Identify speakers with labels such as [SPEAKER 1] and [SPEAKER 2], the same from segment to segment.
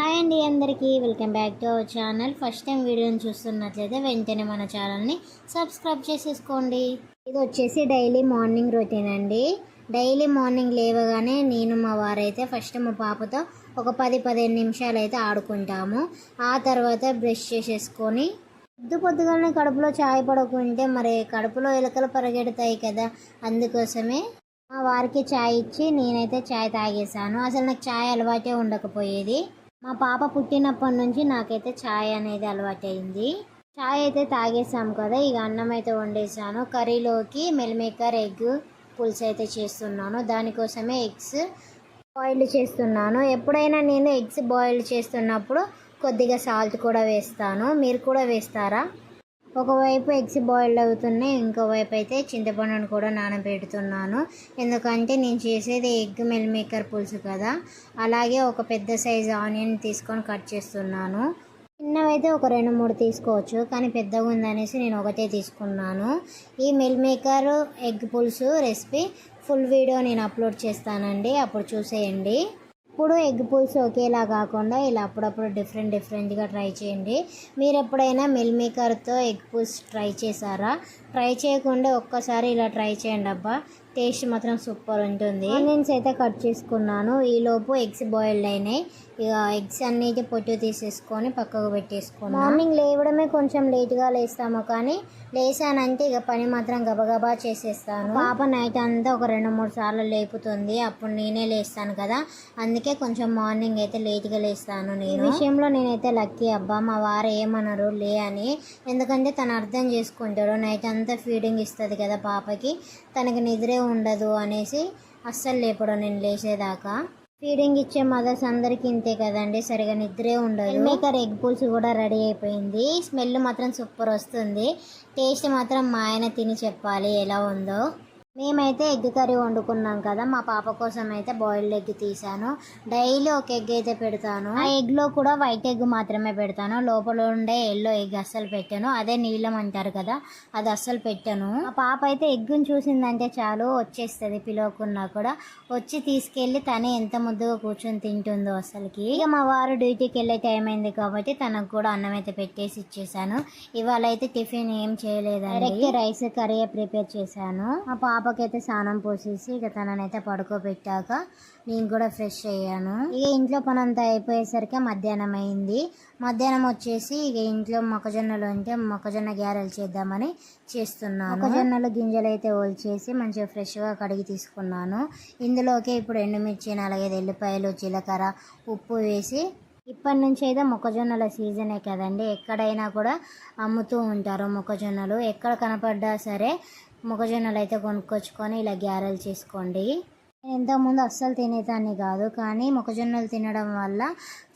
[SPEAKER 1] Hi అండి అందరికీ. Welcome back to our channel. First time వీడియోని చూస్తున్నట్లయితే వెంటనే మన ఛానల్ని సబ్స్క్రైబ్ చేసేసుకోండి. ఇది వచ్చేసి డైలీ మార్నింగ్ రొటీన్ అండి. డైలీ మార్నింగ్ లేవగానే నేను మా వారైతే ఫస్ట్ మా పాపతో ఒక పది పదిహేను నిమిషాలు అయితే ఆడుకుంటాము. ఆ తర్వాత బ్రష్ చేసేసుకొని పొద్దు పొద్దుగానే కడుపులో చాయ్ పడకుంటే మరి కడుపులో ఎలుకలు పరిగెడతాయి కదా అందుకోసమే మా వారికి చాయ్ ఇచ్చి నేనైతే చాయ్ తాగేసాను అసలు నాకు చాయ్ అలవాటే ఉండకపోయేది. మా పాప పుట్టినప్పటి నుంచి నాకైతే చాయ్ అనేది అలవాటైంది. ఛాయ్ అయితే తాగేసాం కదా ఇక అన్నం అయితే వండేసాను కర్రీలోకి మెల్మేకర్ ఎగ్ పులుసు అయితే చేస్తున్నాను. దానికోసమే ఎగ్స్ బాయిల్డ్ చేస్తున్నాను. ఎప్పుడైనా నేను ఎగ్స్ బాయిల్డ్ చేస్తున్నప్పుడు కొద్దిగా సాల్ట్ కూడా వేస్తాను. మీరు కూడా వేస్తారా? ఒకవైపు ఎగ్స్ బాయిల్డ్ అవుతున్నాయి ఇంకోవైపు అయితే చింతపండును కూడా నానబెడుతున్నాను. ఎందుకంటే నేను చేసేది ఎగ్ మిల్ మేకర్ పులుసు కదా. అలాగే ఒక పెద్ద సైజు ఆనియన్ తీసుకొని కట్ చేస్తున్నాను. చిన్నవైతే ఒక రెండు మూడు తీసుకోవచ్చు కానీ పెద్దగా ఉందనేసి నేను ఒకటే తీసుకున్నాను. ఈ మిల్ మేకర్ ఎగ్ పులుసు రెసిపీ ఫుల్ వీడియో నేను అప్లోడ్ చేస్తానండి అప్పుడు చూసేయండి. ఎప్పుడు ఎగ్ పులుసు ఒకేలా కాకుండా ఇలా అప్పుడప్పుడు డిఫరెంట్ డిఫరెంట్గా ట్రై చేయండి. మీరు ఎప్పుడైనా మిల్ మేకర్తో ఎగ్ పులుసు ట్రై చేశారా? ట్రై చేయకుండా ఒక్కసారి ఇలా ట్రై చేయండి అబ్బా. టేస్ట్ మాత్రం సూపర్ ఉంటుంది. ఆనియన్స్ అయితే కట్ చేసుకున్నాను. ఈలోపు ఎగ్స్ బాయిల్డ్ అయినాయి. ఇక ఎగ్స్ అన్నిటి పొట్టు తీసేసుకొని పక్కకు పెట్టేసుకున్నాను మార్నింగ్ లేవడమే కొంచెం లేట్గా లేస్తాము కానీ లేసానంటే ఇక పని మాత్రం గబగబా చేసేస్తాను. పాప నైట్ అంతా ఒక రెండు మూడు సార్లు లేపుతుంది. అప్పుడు నేనే లేస్తాను కదా. అందుకే కొంచెం మార్నింగ్ అయితే లేట్గా లేస్తాను నేను. ఈ విషయంలో నేనైతే లక్కీ అబ్బా. మా వారు ఏమన్నారు లే అని. ఎందుకంటే తను అర్థం చేసుకుంటాడు. నైట్ అంతా ఫీడింగ్ ఇస్తుంది కదా పాపకి. తనకి నిద్రే ఉండదు అనేసి అస్సలు లేపడం నేను లేచేదాకా. ఫీడింగ్ ఇచ్చే మదర్స్ అందరికీ ఇంతే కదండి సరిగా నిద్రే ఉండదు. మేకర్ ఎగ్ పులుసు కూడా రెడీ అయిపోయింది. స్మెల్ మాత్రం సూపర్ వస్తుంది. టేస్ట్ మాత్రం మా ఆయన తిని చెప్పాలి ఎలా ఉందో. మేమైతే ఎగ్ కర్రీ వండుకున్నాం కదా మా పాప కోసం అయితే బాయిల్డ్ ఎగ్ తీసాను. డైలీ ఒక ఎగ్ అయితే పెడతాను. ఆ ఎగ్లో కూడా వైట్ ఎగ్ మాత్రమే పెడతాను. లోపల ఉండే ఎల్లో ఎగ్ అస్సలు పెట్టాను. అదే నీలం అంటారు కదా అది అస్సలు పెట్టాను. మా పాప అయితే ఎగ్గుని చూసిందంటే చాలు వచ్చేస్తుంది పిలవకున్నా కూడా. వచ్చి తీసుకెళ్ళి తనే ఎంత ముద్దుగా కూర్చొని తింటుందో అసలుకి ఇక మా వారు డ్యూటీకి వెళ్ళే టైం అయింది కాబట్టి తనకు కూడా అన్నం అయితే పెట్టేసి ఇచ్చేసాను. ఇవాళ అయితే టిఫిన్ ఏం చేయలేదండి. రైస్ కర్రీ ప్రిపేర్ చేశాను. మా పాపకైతే స్నానం పోసేసి ఇక తననైతే పడుకోబెట్టాక నేను కూడా ఫ్రెష్ అయ్యాను. ఇక ఇంట్లో పని అంతా అయిపోయేసరికి మధ్యాహ్నం అయింది. మధ్యాహ్నం వచ్చేసి ఇక ఇంట్లో మొక్కజొన్నలు ఉంటే మొక్కజొన్న గ్యారెలు చేద్దామని చేస్తున్నాను. మొక్కజొన్నలు గింజలు అయితే ఒలిచేసి మంచిగా ఫ్రెష్గా కడిగి తీసుకున్నాను. ఇందులోకి ఇప్పుడు ఎండుమిర్చి నాలుగైదు ఎల్లిపాయలు జీలకర్ర ఉప్పు వేసి ఇప్పటి నుంచి అయితే మొక్కజొన్నల సీజనే కదండి. ఎక్కడైనా కూడా అమ్ముతూ ఉంటారు మొక్కజొన్నలు. ఎక్కడ కనపడ్డా సరే మొక్కజొన్నలు అయితే కొనుక్కొచ్చుకొని ఇలా గ్యారెలు చేసుకోండి. నేను ఇంతకుముందు అస్సలు తినేదాన్ని కాదు కానీ మొక్కజొన్నలు తినడం వల్ల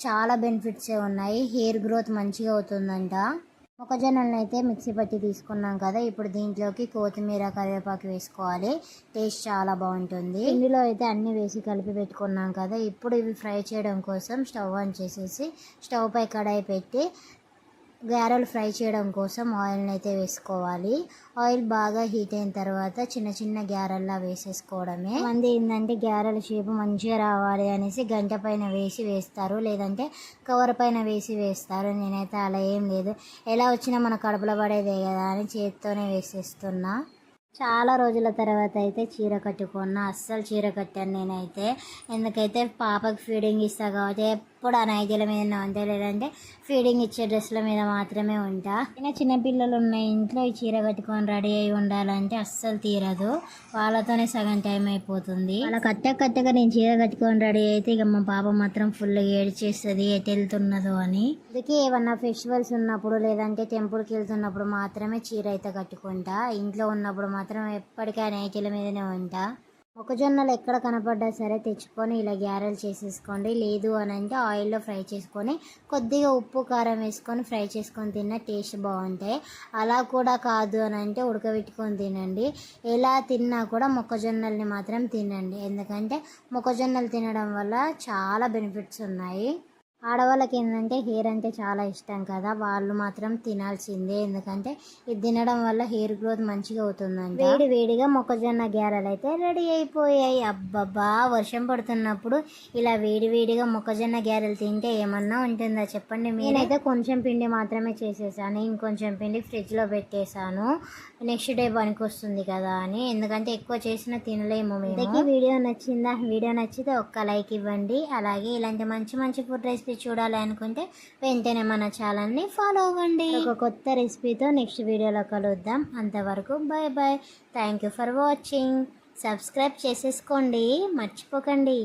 [SPEAKER 1] చాలా బెనిఫిట్సే ఉన్నాయి. హెయిర్ గ్రోత్ మంచిగా అవుతుందంట. మొక్కజొన్నలను అయితే మిక్సీ పట్టి తీసుకున్నాం కదా. ఇప్పుడు దీంట్లోకి కొత్తిమీర కరివేపాకు వేసుకోవాలి. టేస్ట్ చాలా బాగుంటుంది. ఇందులో అయితే అన్ని వేసి కలిపి పెట్టుకున్నాం కదా. ఇప్పుడు ఇవి ఫ్రై చేయడం కోసం స్టవ్ ఆన్ చేసేసి స్టవ్ పై కడాయి పెట్టి గారెలు ఫ్రై చేయడం కోసం ఆయిల్ని అయితే వేసుకోవాలి. ఆయిల్ బాగా హీట్ అయిన తర్వాత చిన్న చిన్న గారెల్లా వేసేసుకోవడమే. మంది ఏంటంటే గ్యారెల షేపు మంచిగా రావాలి అనేసి గంట పైన వేసి వేస్తారు. లేదంటే కవర్ పైన వేసి వేస్తారు. నేనైతే అలా ఏం లేదు. ఎలా వచ్చినా మన కడుపులో పడేదే కదా అని చేతితోనే వేసేస్తున్నా. చాలా రోజుల తర్వాత అయితే చీర కట్టుకున్నా. అస్సలు చీర కట్టాను నేనైతే. ఎందుకైతే పాపకి ఫీడింగ్ ఇస్తా కాబట్టి ఎప్పుడు ఆ నైటీల మీద ఉంటా లేదంటే ఫీడింగ్ ఇచ్చే డ్రెస్ల మీద మాత్రమే ఉంటా. చిన్న చిన్న పిల్లలు ఉన్న ఇంట్లో ఈ చీర కట్టుకొని రెడీ అయి ఉండాలంటే అస్సలు తీరదు. వాళ్ళతోనే సగం టైం అయిపోతుంది. అలా కట్ట కట్టగా నేను చీర కట్టుకొని రెడీ అయితే ఇక మా పాప మాత్రం ఫుల్ ఏడ్చేస్తుంది ఎటు వెళ్తున్నదో అని. అందుకే ఏమన్నా ఫెస్టివల్స్ ఉన్నప్పుడు లేదంటే టెంపుల్కి వెళ్తున్నప్పుడు మాత్రమే చీర అయితే కట్టుకుంటా. ఇంట్లో ఉన్నప్పుడు మాత్రం ఎప్పటికీ ఆ నైటీల మీదనే ఉంటా. మొక్కజొన్నలు ఎక్కడ కనపడ్డా సరే తెచ్చుకొని ఇలా గ్యారెలు చేసేసుకోండి. లేదు అని అంటే ఆయిల్లో ఫ్రై చేసుకొని కొద్దిగా ఉప్పు కారం వేసుకొని ఫ్రై చేసుకొని తిన్న టేస్ట్ బాగుంటాయి. అలా కూడా కాదు అని అంటే ఉడకబెట్టుకొని తినండి. ఎలా తిన్నా కూడా మొక్కజొన్నల్ని మాత్రం తినండి. ఎందుకంటే మొక్కజొన్నలు తినడం వల్ల చాలా బెనిఫిట్స్ ఉన్నాయి. ఆడవాళ్ళకి ఏంటంటే హెయిర్ అంటే చాలా ఇష్టం కదా వాళ్ళు మాత్రం తినాల్సిందే. ఎందుకంటే ఇది తినడం వల్ల హెయిర్ గ్రోత్ మంచిగా అవుతుందంట. వేడి వేడిగా మొక్కజొన్న గ్యారెలు అయితే రెడీ అయిపోయాయి. అబ్బబ్బా వర్షం పడుతున్నప్పుడు ఇలా వేడి వేడిగా మొక్కజొన్న గ్యారెలు తింటే ఏమన్నా ఉంటుందా చెప్పండి నేనైతే కొంచెం పిండి మాత్రమే చేసేసాను. ఇంకొంచెం పిండి ఫ్రిడ్జ్లో పెట్టేశాను. నెక్స్ట్ డే పనికి వస్తుంది కదా అని. ఎందుకంటే ఎక్కువ చేసిన తినలేము మేము. వీడియో నచ్చిందా? వీడియో నచ్చితే ఒక్క లైక్ ఇవ్వండి. అలాగే ఇలాంటి మంచి మంచి ఫుడ్ రెసిపీ చూడాలి అనుకుంటే వెంటనే మన ఛానల్ని ఫాలో అవ్వండి. ఒక కొత్త రెసిపీతో నెక్స్ట్ వీడియోలో కలుద్దాం. అంతవరకు bye bye thank you for watching subscribe చేసేసుకోండి. మర్చిపోకండి.